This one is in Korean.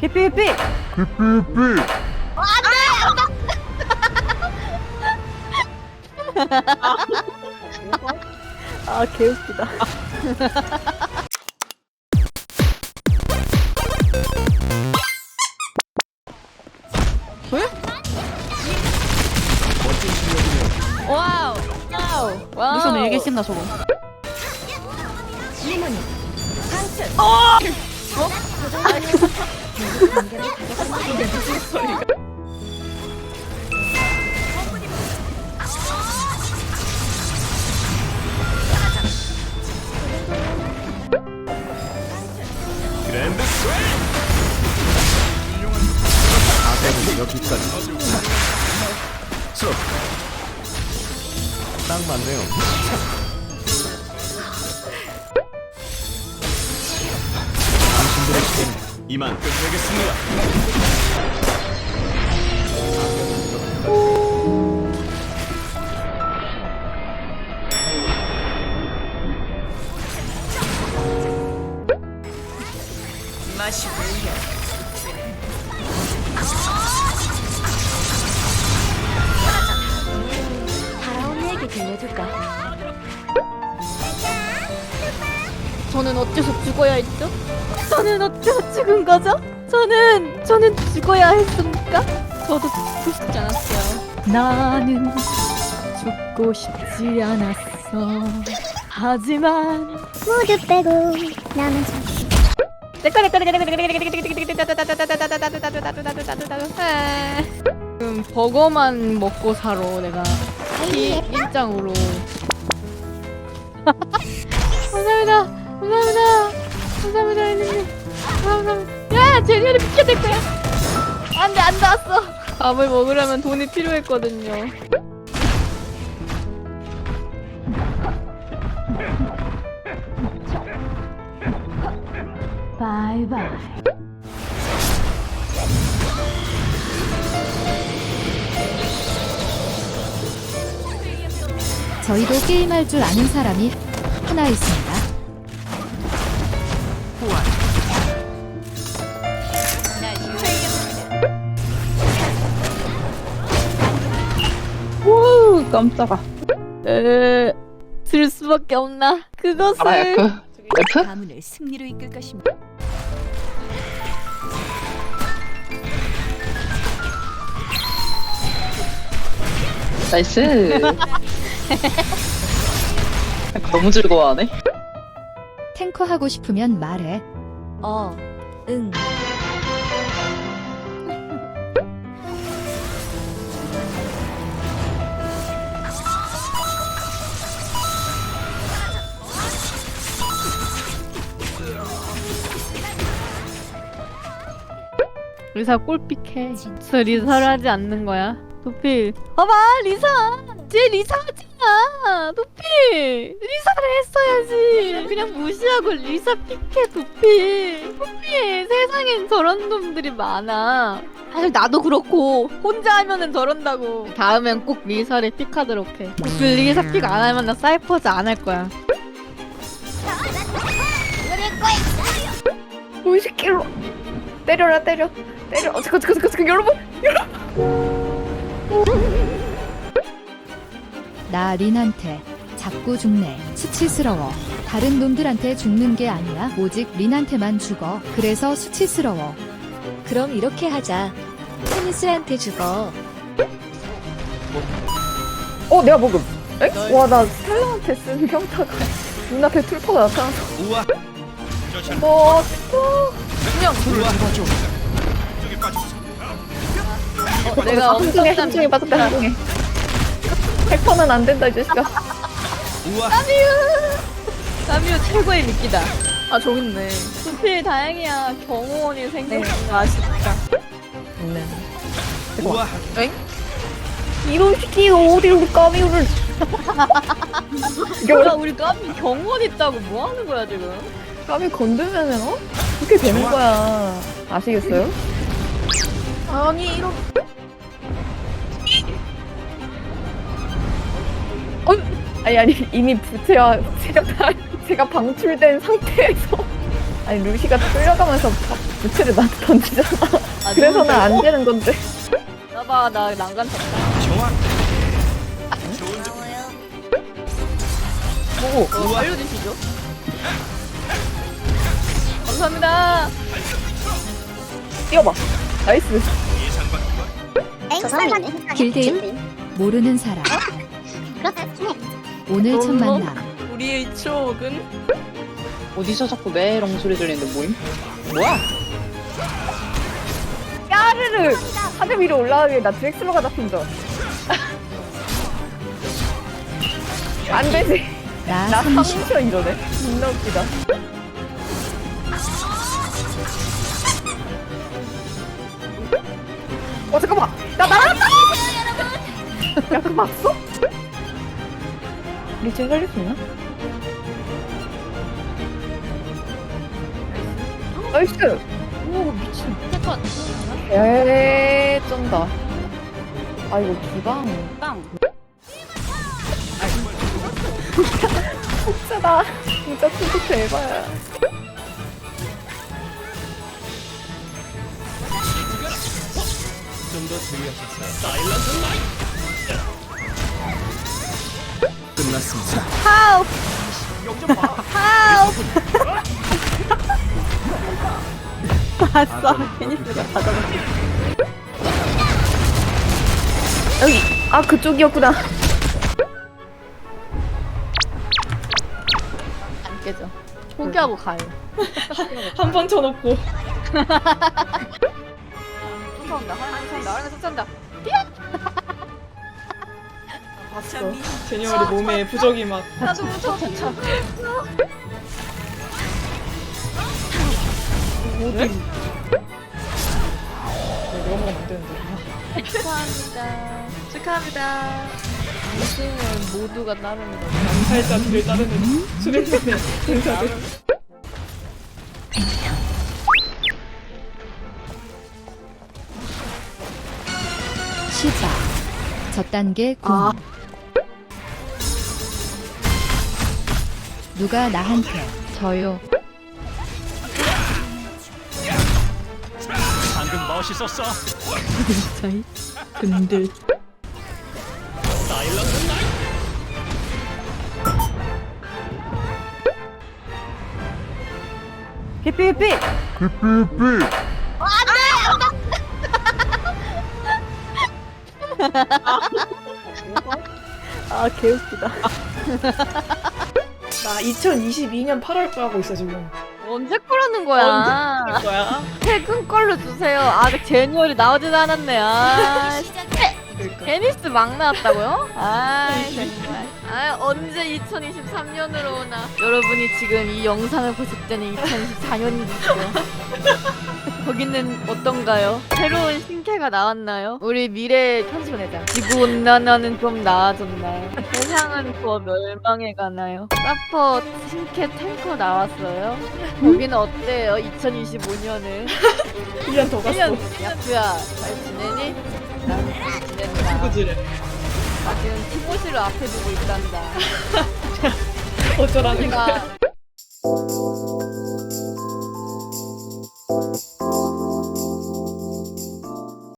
개삐 개삐. 삐삐삐 아 개웃기다. 와우. 와우. 와우. 무슨 일개 씹나 저거 여기까지 쏙. 딱 맞네요 당신들의 시간 이만 끝내겠습니다 저는 어째서 죽어야 했죠? 저는 어째서 죽은 거죠? 저는 저는 죽어야 했습니까? 저도 죽고 싶지 않았어요. 나는 죽고 싶지 않았어 하지만 모두 빼고 나는 참 지금 버거만 먹고 살아 내가 피 일장으로 감사합니다 감사합니다. 감사합니다 혜진님. 감사합니다. 야 제니를 비켜야 될 거야. 안 돼 안 닿았어. 밥을 먹으려면 돈이 필요했거든요. 바이바이. 저희도 게임할 줄 아는 사람이 하나 있습니다. 깜짝아 에... 들 수밖에 없나 그것을 가문을 승리로 이끌 것입니다. 나이스. 너무 즐거워하네. 탱커 하고 싶으면 말해. 어, 응. 리사 꼴픽해 저 리사를 하지 않는 거야? 도필. 봐봐 리사! 쟤 리사 하지마 도필! 리사를 했어야지! 그냥 무시하고 리사 픽해 도필. 도필 세상엔 저런 놈들이 많아. 사실 나도 그렇고 혼자 하면은 저런다고. 다음엔 꼭 리사를 픽하도록 해. 도필 리사 픽 안 하면 나 사이퍼즈 안 할 거야. 이 새끼로 때려라 때려 때려 어떡해 어떡해 어떡해 어떡해 여러분 나 린한테 자꾸 죽네. 수치스러워. 다른 놈들한테 죽는 게 아니야. 오직 린한테만 죽어. 그래서 수치스러워. 그럼 이렇게 하자. 테니스한테 죽어. 어 내가 먹음 에? 와나 스텔라한테 쓴 평타가 눈앞에 툴퍼가 나타나서 우와 뭐 그냥 우와 어, 내가 엄청난 한중에 빠졌다 한중에 100%는 안 된다 이 자식아 우와 사미오 최고의 미끼다. 아 저기 있네. 수필 다행이야. 경호원이 생겼어. 아쉽다. 우와 이런 새끼가 어디 우리 까미우를 야 우리 까미 경호원 있다고 뭐 하는 거야 지금? 까미 건들면은 어? 그렇게 되는 거야 아시겠어요? 아니 이런. 아니 아니 이미 부채와 제가 다 제가 방출된 상태에서 아니 루시가 끌려가면서 막 부채를 나한테 던지잖아. 아, 그래서 누군데? 난안 되는 건데. 봐봐 나 난간 쳤다. 정확. 뭐 어, 알려주시죠. 감사합니다. 뛰어봐. 나이스. 저 사람이 길드임? 모르는 사람. 오늘 첫 너무 만남. 우리의 추억은 어디서 자꾸 메롱 소리 들리는데 뭐임? 뭐야? 까르르! 하늘 위로 올라가게 나 드렉슬러가 잡힌 줄. 안 되지. 나 나 30. 3초 이러네. 존나 웃기다. 어, 잠깐만! 나 날아갔다! 야, 그거 맞어? 리첼 살릴 수 있나? 나이스! 오 미친. 잠깐. 에이, 쩐다. 아, 이거 기방. 땅. 진짜다. 진짜 투도 대박이야. 좀 더 주의하셨어요. 끝났습니다. 하우. 하우. 아싸. 테니스가 받아봤어. 여기! 아, 그쪽이었구나. 안 깨져. 포기하고 가요. 한 번 쳐놓고 쫓아온다. 하나 쫓아온다. 하나 쫓아온다. 봤어 제니얼이 몸에 부적이 막 나도 무서워. 내가 먹으면 안 되는데 축하합니다. 축하합니다. 우승은 모두가 따릅니다. 암살자 뒤를 따르는 수련자의 군사들 저단계 공. 아. 누가 나한테 저요. 방금 멋있었어. 저희. 근들 해피 해피. 아 개웃기다. 나 2022년 8월 거 하고 있어 지금 언제 거라는 거야? 할 거야? 퇴근 걸로 주세요. 아직 제니얼이 나오지도 않았네. 아, 그러니까 테니스 막 나왔다고요? 아 정말. 아 언제 2023년으로 오나? 여러분이 지금 이 영상을 보실 때는 2024년이죠. 거기는 어떤가요? 새로운 신캐가 나왔나요? 우리 미래 편집원회장 지구 온난화는 좀 나아졌나요? 세상은 더 멸망해 가나요? 사퍼 신캐 탱커 나왔어요? 거기는 어때요? 2025년은 1년 더 갔어 1년 야구야 잘 지내니? 나는 잘 지낸다. 그지래 나 지금 티모시를 앞에 두고 있단다. 어쩌라는 거야 제가